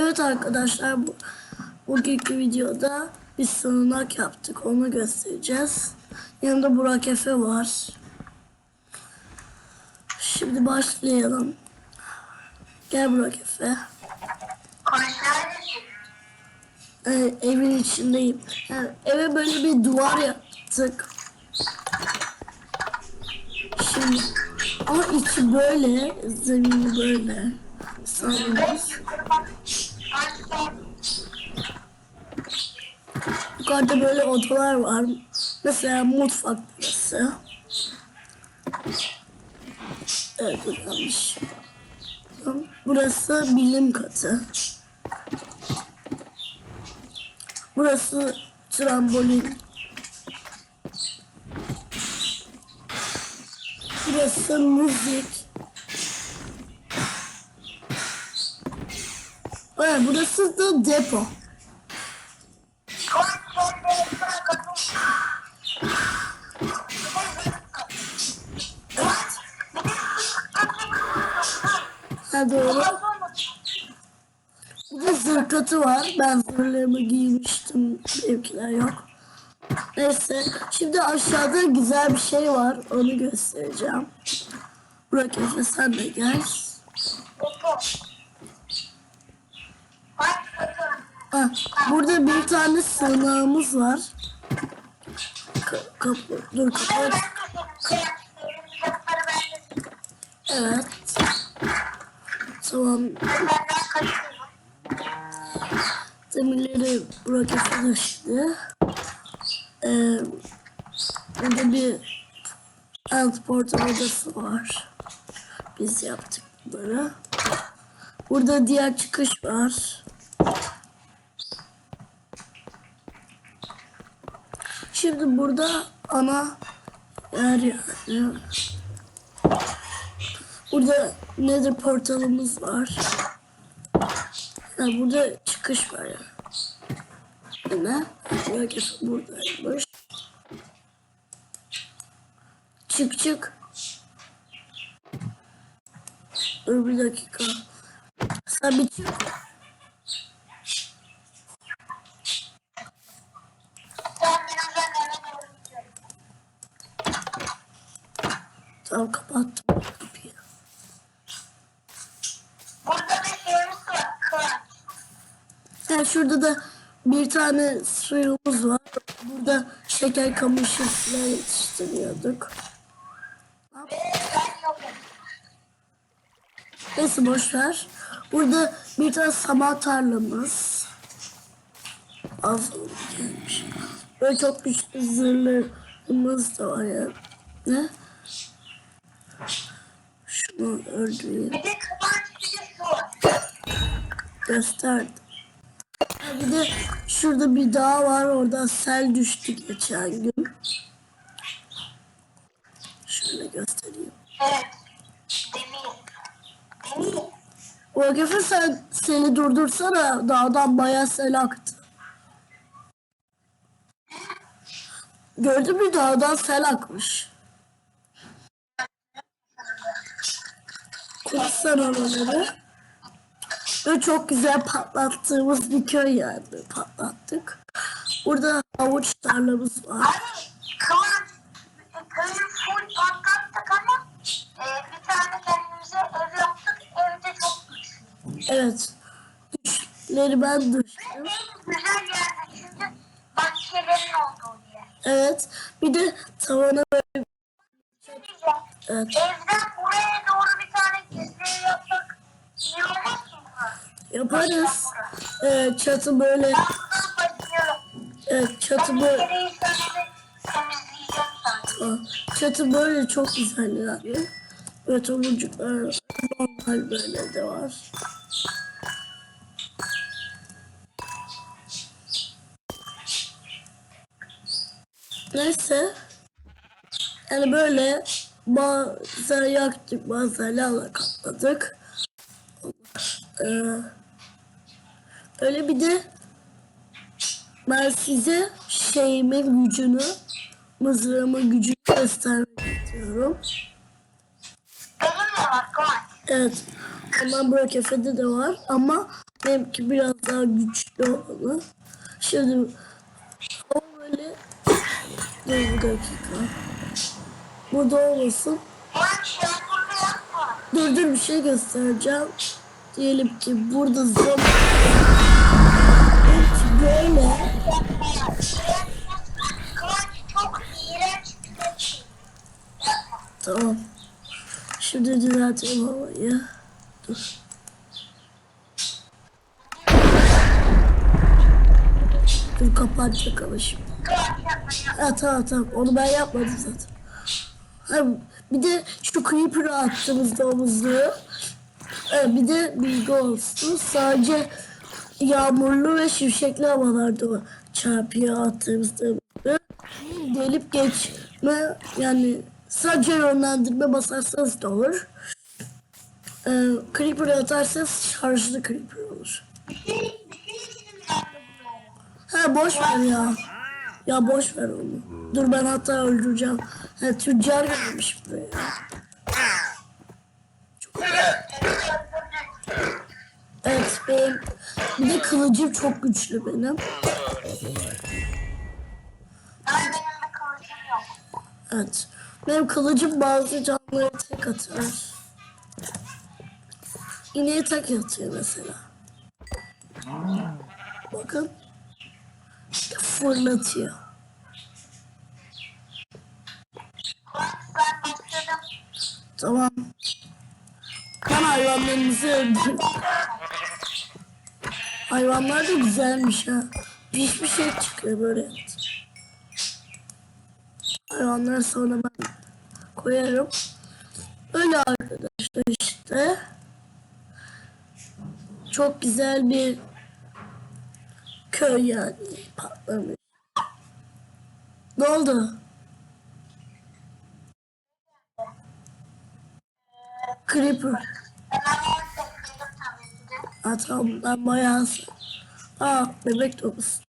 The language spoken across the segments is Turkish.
Evet arkadaşlar bu, bugünkü videoda bir sığınak yaptık. Onu göstereceğiz. Yanında Burak Efe var. Şimdi başlayalım. Gel Burak Efe. Ee, evin içindeyim. Yani eve böyle bir duvar yaptık. Şimdi ama içi böyle, zemini böyle. Sağlamız. Yukarıda böyle odalar var. Mesela mutfak burası. Evet yanlış. Burası bilim katı. Burası trambolin. Burası müzik. Evet, burası da depo. Ha doğru. Bir de zırh var. Ben zırhlarımı giymiştim. Benimkiler yok. Neyse. Şimdi aşağıda güzel bir şey var. Onu göstereceğim. Burak Efe sen de gel. Ha, burada bir tane sığınağımız var. Ka- kapı, dur kapat. Evet. Tamam. Demirleri Burak Efe taşıdı. Ee, burada bir alt portal odası var. Biz yaptık bunları. Burada diğer çıkış var. Şimdi burada ana yer yani. Burada nether portalımız var. Ha, burada çıkış var ya. Yine herkes buradaymış. Çık çık. Dur bir dakika. Sen bir çık. Tamam kapattım kapıyı. Burada bir şeyimiz var. Kıvanç. Yani şurada da bir tane suyumuz var. Burada şeker kamışı falan yetiştiriyorduk. Neyse boş ver. Burada bir tane saman tarlamız. Az gelmiş. Böyle çok güçlü zırhlarımız da var yani. Ne? Şunu öldüreyim. Gösterdim. Bir de şurada bir dağ var. Orada sel düştü geçen gün. Şöyle göstereyim. Evet. Demir. Demir. Sen seni durdursana. Dağdan bayağı sel aktı. Gördün mü dağdan sel akmış. Kursana oraları. Ve çok güzel patlattığımız bir köy yani patlattık. Burada havuç tarlamız var. Hani Kıvanç köyü full patlattık ama e, bir tane kendimize ev yaptık. Evde çok güçlü. Evet. Düşleri ben düştüm. En güzel yerde çünkü bahçelerin olduğu yer. Evet. Bir de tavana böyle evet, Evden buraya doğru bir tane gizli ev yapsak iyi olmaz? Yaparız. Ee, çatı böyle evet, çatı böyle çatı böyle çok güzel yani. Ve tomurcuklar normal böyle de var. Neyse. Yani böyle bazen yaktık bazen lala kapladık. Ee, öyle bir de ben size şeyimin gücünü, mızrağımın gücünü göstermek istiyorum. Evet. Ondan Burak Efe'de de var ama benimki biraz daha güçlü olanı. Şimdi o böyle bir dakika. Burada olmasın. Dur dur bir şey göstereceğim. Diyelim ki burada Evet, böyle tamam. Şimdi düzelteyim havayı. Dur. Dur kapatacak ama şimdi. Ha tamam tamam onu ben yapmadım zaten. Ha, bir de şu Creeper'ı attığımızda omuzluğu. Ha, bir de bilgi olsun. Sadece yağmurlu ve şimşekli havalarda çarpıya attığımızda. Delip geçme yani sadece yönlendirme basarsanız da olur. Ee, Creeper'ı atarsanız şarjlı Creeper olur. Ha boş ver ya. Ya boş ver onu. Dur ben hatta öldüreceğim. Ha, tüccar gelmiş buraya. Evet benim bir de kılıcım çok güçlü benim. Benim de kılıcım yok. Evet. Benim kılıcım bazı canlıları tek atıyor. İneği tek atıyor mesela. Bakın. İşte fırlatıyor. Tamam. Ben hayvanlarımızı öldürdüm. Hayvanlar da güzelmiş ha. Pişmiş et çıkıyor böyle. Hayvanları sonra ben koyarım. Öyle arkadaşlar işte. Çok güzel bir köy yani patlamış. Ne oldu? Creeper. Ben bayağı Aa bebek dokuz.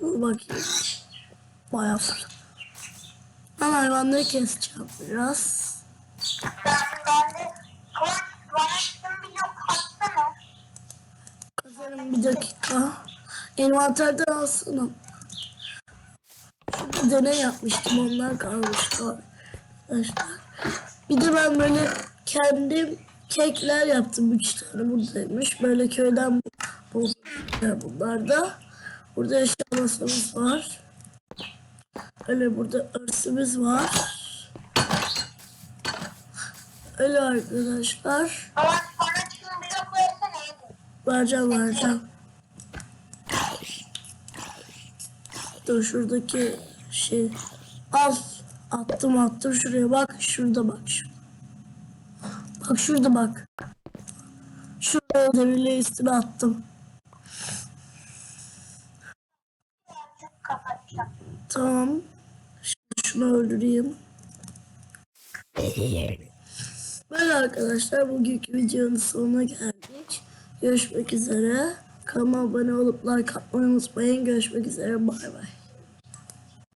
Dur bakayım. Bayağı fırla. Ben hayvanları keseceğim biraz. Ben, ben de bir. Kazarım bir dakika. Envanterden alsana. Şurada deney yapmıştım onlar kalmıştı arkadaşlar. Bir de ben böyle kendim kekler yaptım. Üç tane buradaymış. Böyle köyden buldum bunlar da. Burada yaşam masamız var. Öyle burada örsümüz var. Öyle arkadaşlar. Kıvanç bana. Dur şuradaki şey al attım attım şuraya bak şurada bak şu. Bak şurada bak. Şuraya demirle üstüne attım. Tamam. Şimdi şunu öldüreyim. Böyle arkadaşlar bugünkü videonun sonuna geldik. Görüşmek üzere. Kanalıma abone olup like atmayı unutmayın. Görüşmek üzere. Bay bay.